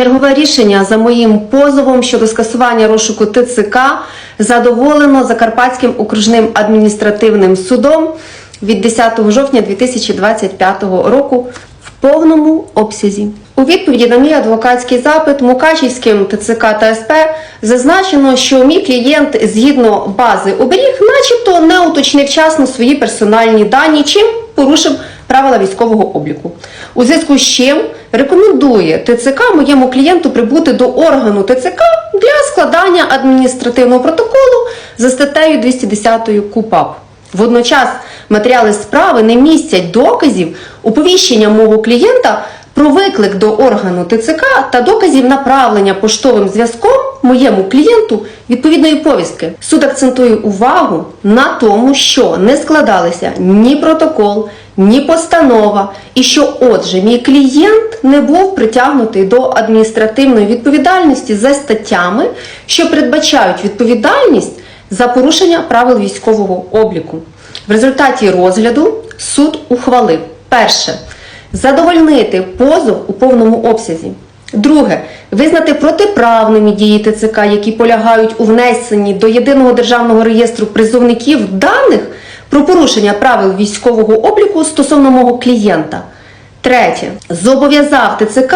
Чергове рішення за моїм позовом щодо скасування розшуку ТЦК задоволено Закарпатським окружним адміністративним судом від 10 жовтня 2025 року в повному обсязі. У відповіді на мій адвокатський запит Мукачівським ТЦК та СП зазначено, що мій клієнт згідно бази оберіг, начебто не уточнив вчасно свої персональні дані, чим порушив правила військового обліку. У зв'язку з чим рекомендує ТЦК моєму клієнту прибути до органу ТЦК для складання адміністративного протоколу за статтею 210 КУПАП. Водночас матеріали справи не містять доказів уповіщення мого клієнта про виклик до органу ТЦК та доказів направлення поштовим зв'язком моєму клієнту відповідної повістки. Суд акцентує увагу на тому, що не складалися ні протокол, ні постанова, і що, отже, мій клієнт не був притягнутий до адміністративної відповідальності за статтями, що передбачають відповідальність за порушення правил військового обліку. В результаті розгляду суд ухвалив перше задовольнити позов у повному обсязі. Друге, визнати протиправними дії ТЦК, які полягають у внесенні до єдиного державного реєстру призовників даних про порушення правил військового обліку стосовно мого клієнта. Третє, зобов'язав ТЦК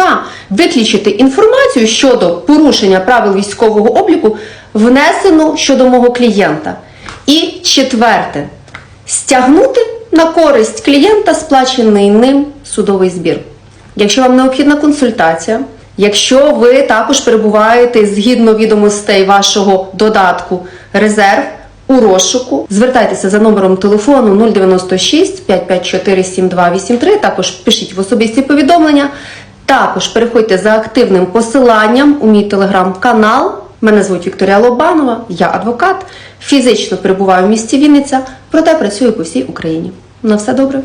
виключити інформацію щодо порушення правил військового обліку, внесену щодо мого клієнта. І четверте, стягнути на користь клієнта сплачений ним судовий збір. Якщо вам необхідна консультація, якщо ви також перебуваєте згідно відомостей вашого додатку резерв у розшуку, звертайтеся за номером телефону 096 554 7283, також пишіть в особисті повідомлення. Також переходьте за активним посиланням у мій телеграм-канал. Мене звуть Вікторія Лобанова, я адвокат, фізично перебуваю в місті Вінниця, проте працюю по всій Україні. На все добре.